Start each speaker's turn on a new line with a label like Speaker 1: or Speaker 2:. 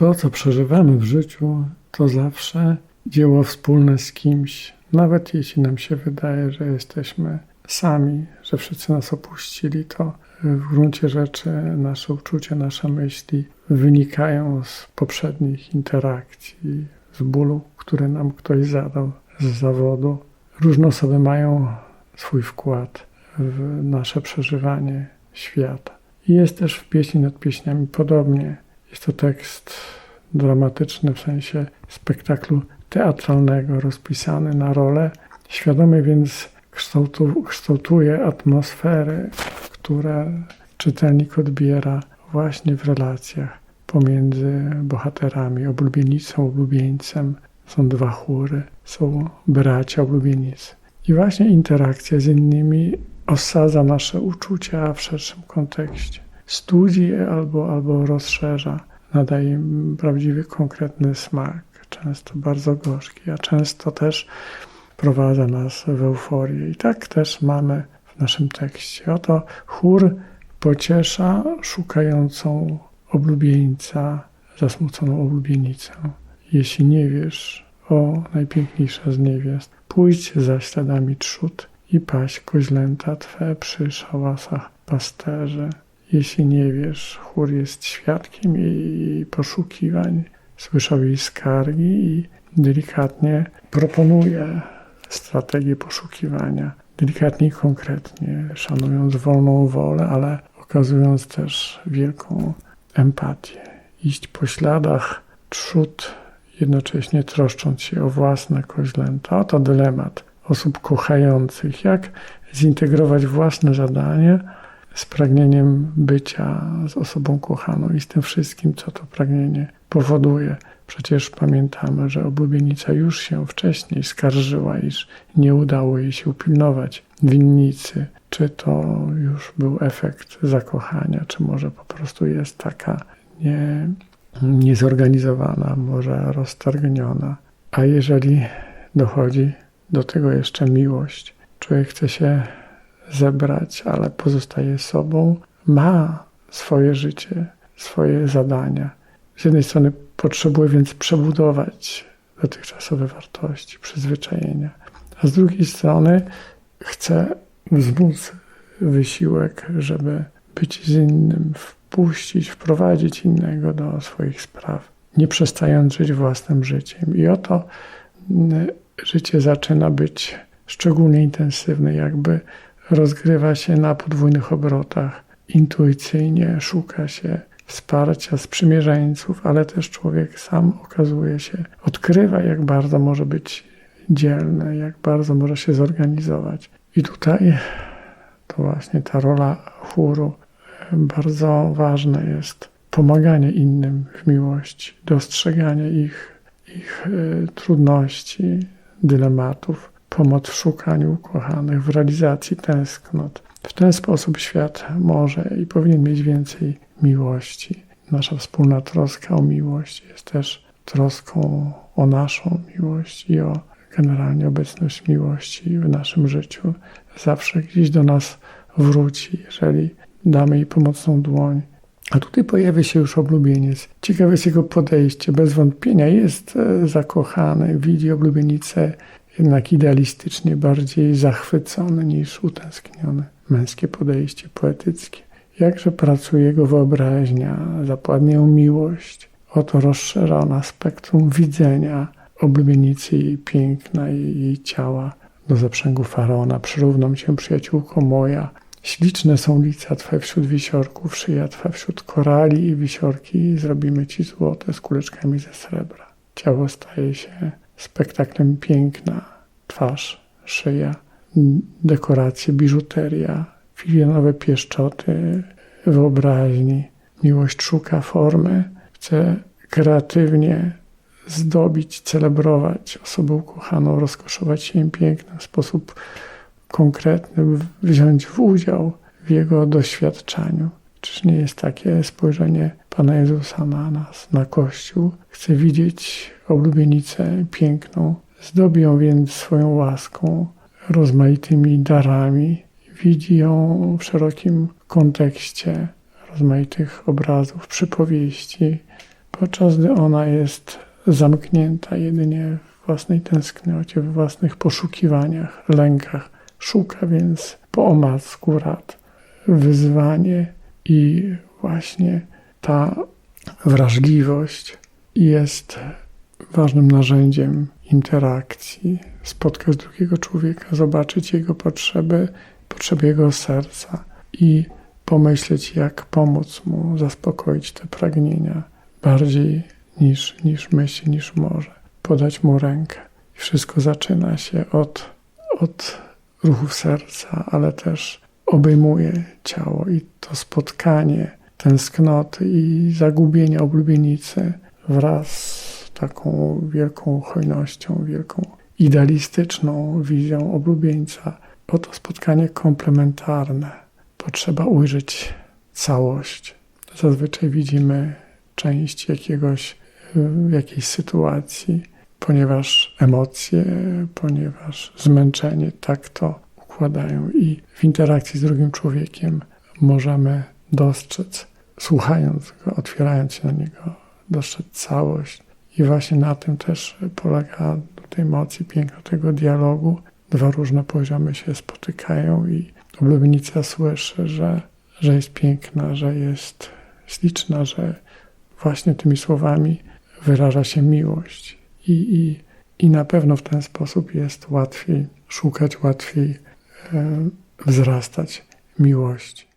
Speaker 1: To, co przeżywamy w życiu, to zawsze dzieło wspólne z kimś, nawet jeśli nam się wydaje, że jesteśmy sami, że wszyscy nas opuścili, to w gruncie rzeczy nasze uczucia, nasze myśli wynikają z poprzednich interakcji, z bólu, który nam ktoś zadał, z zawodu. Różne osoby mają swój wkład w nasze przeżywanie świata. I jest też w pieśni nad pieśniami podobnie. Jest to tekst dramatyczny w sensie spektaklu teatralnego, rozpisany na rolę, świadomie więc kształtu, kształtuje atmosfery, które czytelnik odbiera właśnie w relacjach pomiędzy bohaterami, oblubienicą, oblubieńcem. Są dwa chóry, są bracia oblubienicy. I właśnie interakcja z innymi osadza nasze uczucia w szerszym kontekście. Studzi albo, albo rozszerza, nadaje im prawdziwy, konkretny smak, często bardzo gorzki, a często też prowadza nas w euforię. I tak też mamy w naszym tekście. Oto chór pociesza szukającą oblubieńca, zasmuconą oblubienicę. Jeśli nie wiesz, o najpiękniejsza z niewiast, pójdź za śladami trzód i paść koźlęta Twe przy szałasach pasterzy. Jeśli nie wiesz, chór jest świadkiem jej poszukiwań, słyszał jej skargi i delikatnie proponuje strategię poszukiwania. Delikatnie i konkretnie, szanując wolną wolę, ale okazując też wielką empatię. Iść po śladach trzód, jednocześnie troszcząc się o własne koźlęta. Oto dylemat osób kochających. Jak zintegrować własne zadanie z pragnieniem bycia z osobą kochaną i z tym wszystkim, co to pragnienie powoduje. Przecież pamiętamy, że oblubienica już się wcześniej skarżyła, iż nie udało jej się upilnować winnicy. Czy to już był efekt zakochania, czy może po prostu jest taka nie, niezorganizowana, może roztargniona. A jeżeli dochodzi do tego jeszcze miłość, człowiek chce się zebrać, ale pozostaje sobą, ma swoje życie, swoje zadania. Z jednej strony potrzebuje więc przebudować dotychczasowe wartości, przyzwyczajenia, a z drugiej strony chce wzmóc wysiłek, żeby być z innym, wpuścić, wprowadzić innego do swoich spraw, nie przestając żyć własnym życiem. I oto życie zaczyna być szczególnie intensywne, jakby rozgrywa się na podwójnych obrotach. Intuicyjnie szuka się wsparcia sprzymierzeńców, ale też człowiek sam okazuje się, odkrywa, jak bardzo może być dzielny, jak bardzo może się zorganizować. I tutaj to właśnie ta rola chóru bardzo ważna jest. Pomaganie innym w miłości, dostrzeganie ich, ich y, trudności, dylematów, pomoc w szukaniu ukochanych, w realizacji tęsknot. W ten sposób świat może i powinien mieć więcej miłości. Nasza wspólna troska o miłość jest też troską o naszą miłość i o generalnie obecność miłości w naszym życiu. Zawsze gdzieś do nas wróci, jeżeli damy jej pomocną dłoń. A tutaj pojawia się już oblubieniec. Ciekawe jest jego podejście. Bez wątpienia jest e, zakochany, widzi oblubienicę jednak idealistycznie bardziej zachwycony niż utęskniony. Męskie podejście poetyckie. Jakże pracuje jego wyobraźnia, zapładnie miłość. Oto rozszerza ona spektrum widzenia oblubienicy jej piękna, jej, jej ciała. Do zaprzęgu faraona przyrównam cię, przyjaciółko moja. Śliczne są lica Twe wśród wisiorków, szyja Twa wśród korali i wisiorki zrobimy Ci złote z kuleczkami ze srebra. Ciało staje się spektaklem piękna, twarz, szyja, dekoracje, biżuteria, filionowe pieszczoty, wyobraźni. Miłość szuka formy, chce kreatywnie zdobić, celebrować osobę ukochaną, rozkoszować się im pięknem w sposób konkretny, wziąć w udział w jego doświadczaniu. Czyż nie jest takie spojrzenie Pana Jezusa na nas, na Kościół? Chce widzieć oblubienicę piękną, zdobi ją więc swoją łaską, rozmaitymi darami, widzi ją w szerokim kontekście rozmaitych obrazów, przypowieści, podczas gdy ona jest zamknięta jedynie w własnej tęsknocie, w własnych poszukiwaniach, lękach. Szuka więc po omacku rad, wyzwanie i właśnie ta wrażliwość jest ważnym narzędziem interakcji, spotkać drugiego człowieka, zobaczyć jego potrzeby, potrzeby jego serca i pomyśleć, jak pomóc mu zaspokoić te pragnienia bardziej niż, niż myśli, niż może. Podać mu rękę. I wszystko zaczyna się od, od ruchów serca, ale też obejmuje ciało i to spotkanie tęsknoty i zagubienia oblubienicy wraz z taką wielką hojnością, wielką idealistyczną wizją oblubieńca. Oto spotkanie komplementarne. Potrzeba ujrzeć całość. Zazwyczaj widzimy część jakiegoś, jakiejś sytuacji, ponieważ emocje, ponieważ zmęczenie tak to i w interakcji z drugim człowiekiem możemy dostrzec, słuchając go, otwierając się na niego, dostrzec całość. I właśnie na tym też polega tej mocy piękno tego dialogu. Dwa różne poziomy się spotykają i oblubienica słyszy, że, że jest piękna, że jest śliczna, że właśnie tymi słowami wyraża się miłość. I, i, i na pewno w ten sposób jest łatwiej szukać, łatwiej wzrastać miłości.